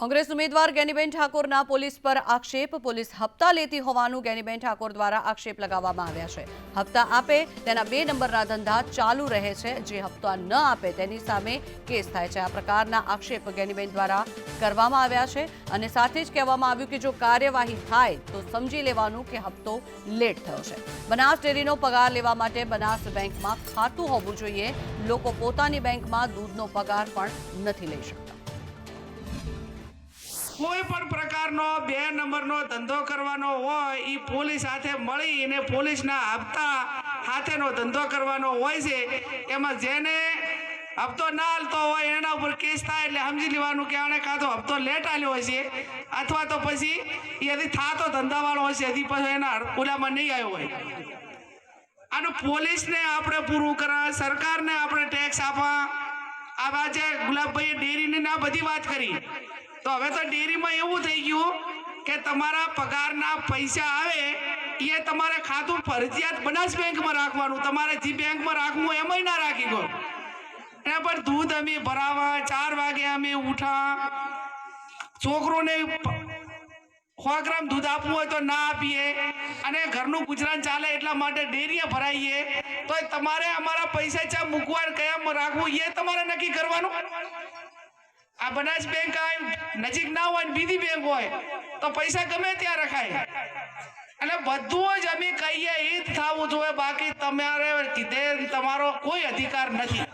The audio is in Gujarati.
કોંગ્રેસ ઉમેદવાર ગેનીબેન ઠાકોરના પોલીસ પર આક્ષેપ. પોલીસ હપ્તા લેતી હોવાનું ગેનીબેન ઠાકોર દ્વારા આક્ષેપ લગાવવામાં આવ્યા છે. હપ્તા આપે, તેના બે નંબરના ધંધા ચાલુ રહે છે. જે હપ્તા ન આપે, તેની સામે કેસ થાય છે. આ પ્રકારના આક્ષેપ ગેનીબેન દ્વારા કરવામાં આવ્યા છે અને સાથે જ કહેવામાં આવ્યું કે જો કાર્યવાહી થાય, તો સમજી લેવાનું કે હપ્તો લેટ થયો છે. બનાસ ડેરીનો પગાર લેવા માટે બનાસ બેંકમાં ખાતું હોવું જોઈએ. લોકો પોતાની બેંકમાં દૂધનો પગાર પણ નથી લઈ શકતા. કોઈ પણ પ્રકારનો બે નંબરનો ધંધો કરવાનો હોય એ પોલીસ સાથે મળીને પોલીસના હપ્તા સાથેનો ધંધો કરવાનો હોય છે. એમાં જેને હપ્તો ના હાલતો હોય, એના ઉપર કેસ થાય એટલે સમજી લેવાનું કે આણે કાં તો હપ્તો લેટ આલ્યો છે અથવા તો પછી એ હજી થાતો ધંધાવાળો છે હજી પછી એના ઓલામાં નહીં આવ્યો હોય. આનું પોલીસને આપણે પૂરું કરા, સરકારને આપણે ટેક્સ આપવા, આ જે ગુલાબભાઈએ ડેરીની ના બધી વાત કરી. તો હવે તો ડેરીમાં એવું થઈ ગયું કે તમારા પગારના પૈસા આવે એ તમારે ખાતું ફરજિયાત બનાસ બેંકમાં રાખવાનું. તમારે જે બેંકમાં રાખવું એમાંય ના રાખી ગયો. એના પર દૂધ અમે ભરાવા, ચાર વાગે અમે ઉઠા. છોકરોને સો ગ્રામ દૂધ આપવું હોય તો ના આપીએ. અને ઘરનું ગુજરાન ચાલે એટલા માટે ડેરીએ ભરાઈએ. તો તમારે અમારા પૈસા ચા મૂકવા કયા રાખવું એ તમારે નક્કી કરવાનું. આ બનાસ બેંક આ નજીક ના હોય ને બીજી બેંક હોય, તો પૈસા ગમે ત્યાં રખાય. એટલે બધું જ અમે કહીએ, એ જ થવું જોઈએ. બાકી તમારે કીધે તમારો કોઈ અધિકાર નથી.